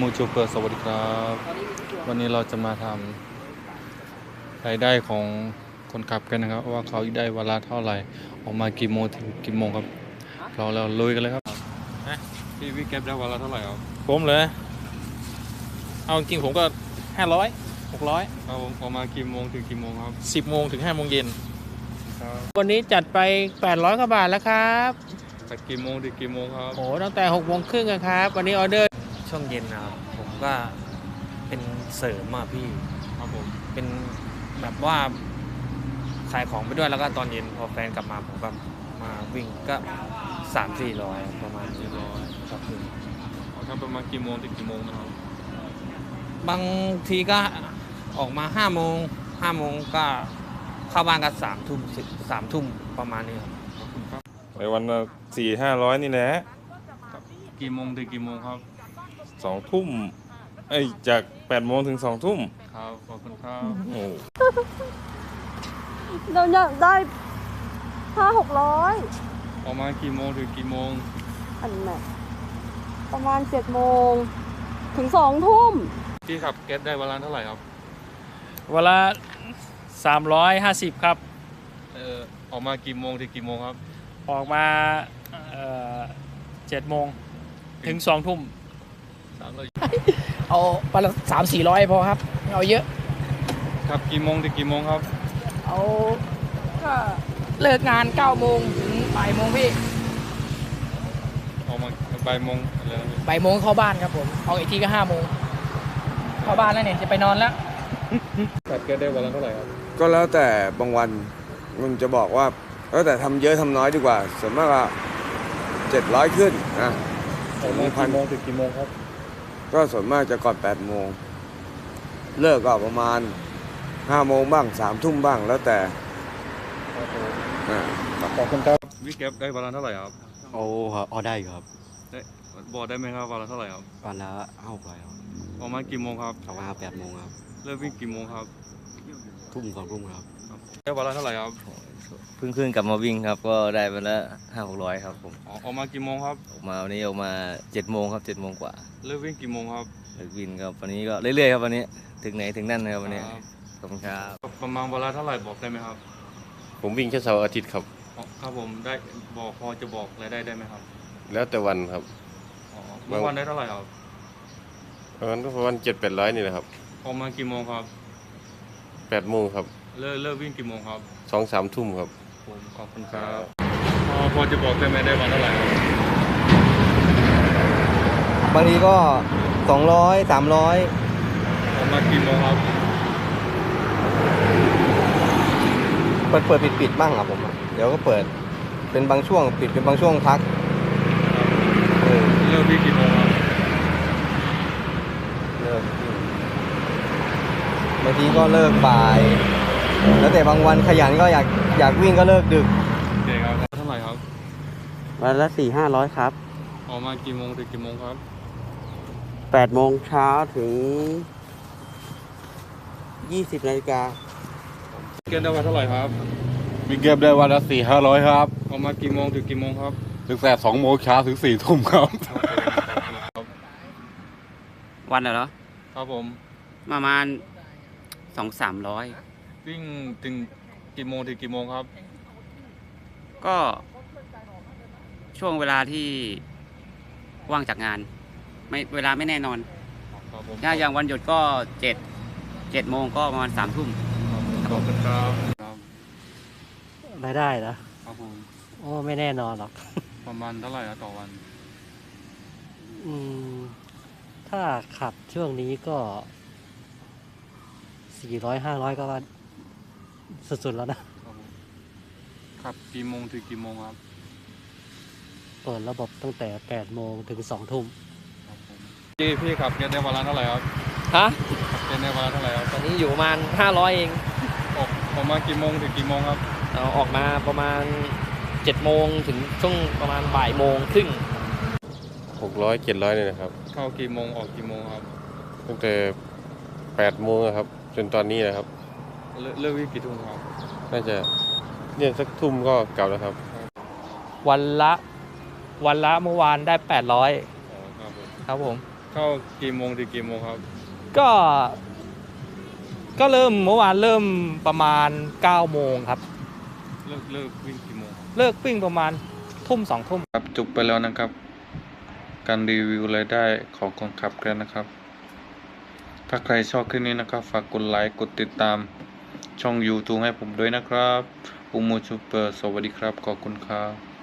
มูจูเปอร์สวัสดีครับ วันนี้เราจะมาทำรายได้ของคนขับกันนะครับ ว่าเขาได้เวลาเท่าไหร่ ออกมากี่โมงถึงกี่โมงครับเราเราลุยกันเลยครับพี่วิกเก็บได้เวลาเท่าไหร่ครับผมเลยเอาจริงๆผมก็ห้าร้อยหกร้อยเอาออกมากี่โมงถึงกี่โมงครับสิบโมงถึงห้าโมงเย็นครับวันนี้จัดไป800กว่าบาทแล้วครับจากกี่โมงถึงกี่โมงครับโอ้ตั้งแต่6โมงครึ่งอะครับ วันนี้ออเดอร์ ช่วงเย็นนะครับ ผมก็เป็นเสริมอะพี่ครับผมเป็นแบบว่าขายของไปด้วยแล้วก็ตอนเย็นพอแฟนกลับมาผมก็มาวิ่งก็สามสี่ร้อยประมาณสี่นี้ร้อยครับพี่เอาทำประมาณกี่โมงถึงกี่โมงนะครับบางทีก็ออกมาห้าโมงห้าโมงก็เข้าบ้านกันสามทุ่มสามทุ่มประมาณนี้ครับ ขอบคุณครับ ไปวันละสี่ห้าร้อยนี่แหละ กี่โมงถึงกี่โมงครับ สองทุ่มเอ้ยจากแปดโมงถึงสองทุ่มครับขอบคุณครับโอ้เราอยากได้ห้าหกร้อยออกมากี่โมงถึงกี่โมงอันไหนประมาณเจ็ดโมงถึงสองทุ่มพี่ขับเก็ตได้เวลาเท่าไหร่ครับเวลา350ครับเออออกมากี่โมงถึงกี่โมงครับ ออกมาเอ่อ7โมงถึง2ทุ่มสามร้อย เอาวันละสามสี่ร้อยพอครับไม่เอาเยอะขับกี่โมงถึงกี่โมงครับ เอาก็เลิกงานเก้าโมงถึงบ่ายโมงพี่ออกมาบ่ายโมงอะไรนะพี่บ่ายโมงเข้าบ้านครับผมเอาอีกทีก็ห้าโมงเข้าบ้านแล้วเนี่ยจะไปนอนแล้วขับเก็ตได้วันละเท่าไหร่ครับ ก็แล้วแต่บางวันมันจะบอกว่าแล้วแต่ทำเยอะทำน้อยดีกว่าส่วนมากก็เจ็ดร้อยขึ้นนะ ออกมากี่โมงถึงกี่โมงครับ ก็ส่วนมากจะก่อนแปดโมง เลิกก็ประมาณห้าโมงบ้างสามทุ่มบ้างแล้วแต่ครับผมอ่าขอบคุณครับวิกเก็ตได้วันละเท่าไหร่ครับโอ้ครับอ๋อได้อยู่ครับได้บอกได้ไหมครับวันละเท่าไหร่ครับวันละห้าหกร้อยครับออกมากี่โมงครับออกมาแปดโมงครับ เริ่มวิ่งกี่โมงครับ ทุ่มสองทุ่มครับได้วันละเท่าไหร่ครับ เพิ่งขึ้นกลับมาวิ่งครับ ก็ได้ไปละห้าหกร้อยครับผมออกออกมากี่โมงครับ ออกมาวันนี้ออกมาเจ็ดโมงครับเจ็ดโมงกว่าเริ่มวิ่งกี่โมงครับเลิกวิ่งครับวันนี้ก็เรื่อยๆครับวันนี้ถึงไหนถึงนั่นนะครับวันนี้ครับขอบคุณครับประมาณวันละเท่าไหร่บอกได้ไหมครับผมวิ่งแค่เสาร์อาทิตย์ครับ อ๋อครับผมได้บอกพอจะบอกรายได้ได้ไหมครับแล้วแต่วันครับ อ๋อเมื่อวันได้เท่าไหร่ครับประมาณประมาณเจ็ดแปดร้อยนี่แหละครับออกมากี่โมงครับแปดโมงครับ เลิกเลิกวิ่งกี่โมงครับสองสามทุ่มครับ ผมขอบคุณครับพอพอจะบอกได้ไหมได้วันเท่าไหร่ครับบางทีก็สองร้อยสามร้อยออกมากี่โมงครับเปิดเปิดปิดปิดบ้างครับผมเดี๋ยวก็เปิดเป็นบางช่วงปิดเป็นบางช่วงพักเลิกวิ่งกี่โมงครับเลิกบางทีก็เลิกบ่าย แล้วแต่บางวันขยันก็อยากอยากวิ่งก็เลิกดึกโอเคครับเท่าไหร่ครับวันละสี่ห้าร้อยครับ ออกมากี่โมงถึงกี่โมงครับแปดโมงเช้าถึงยี่สิบนาฬิกาเกณฑ์ได้วันเท่าไหร่ครับมีเก็บได้วันละสี่ห้าร้อยครับออกมากี่โมงถึงกี่โมงครับตั้งแต่สองโมงเช้าถึงสี่ทุ่มครับ วันเหรอ ครับผมประมาณสองสามร้อย วิ่งถึงกี่โมงถึงกี่โมงครับ ก็ช่วงเวลาที่ว่างจากงาน ไม่เวลาไม่แน่นอนครับผมถ้าอย่างวันหยุดก็เจ็ดเจ็ดโมงก็ประมาณสามทุ่มขอบคุณครับครับรายได้นะครับผมโอ้ไม่แน่นอนหรอก ประมาณเท่าไหร่อะต่อวัน อืม ถ้าขับช่วงนี้ก็400 500ก็ว่า สุดๆแล้วนะครับผมครับกี่โมงถึงกี่โมงครับเปิดระบบตั้งแต่8โมงถึง2ทุ่มครับผมพี่พี่ขับเกณฑ์ได้วันละเท่าไหร่ครับฮะขับเกณฑ์ได้วันละเท่าไหร่ครับตอนนี้อยู่ประมาณ500 เองออกออกมากี่โมงถึงกี่โมงครับเอาออกมาประมาณ7โมงถึงช่วงประมาณบ่ายโมงครึ่งหกร้อยเจ็ดร้อยนี่นะครับ เข้ากี่โมงออกกี่โมงครับตั้งแต่แปดโมงอะครับ จนตอนนี้นะครับ เลิกเลิกวิ่งกี่ทุ่มครับ น่าจะเนี่ยสักทุ่มก็เก่าแล้วครับ วันละวันละเมื่อวานได้ 800 อ๋อครับผมครับผม เข้ากี่โมงถึงกี่โมงครับ ก็ ก็เริ่มเมื่อวานเริ่มประมาณ 9 โมงครับ เลิกเลิกวิ่งกี่โมง เลิกวิ่งประมาณทุ่มสองทุ่ม ครับจบไปแล้วนะครับ การรีวิวรายได้ของคนขับแกร็บนะครับ ถ้าใครชอบคลิปนี้นะครับ ฝากกดไลค์กดติดตาม ช่อง YouTube ให้ผมด้วยนะครับอุโมชูเปอร์สวัสดีครับ ขอบคุณครับ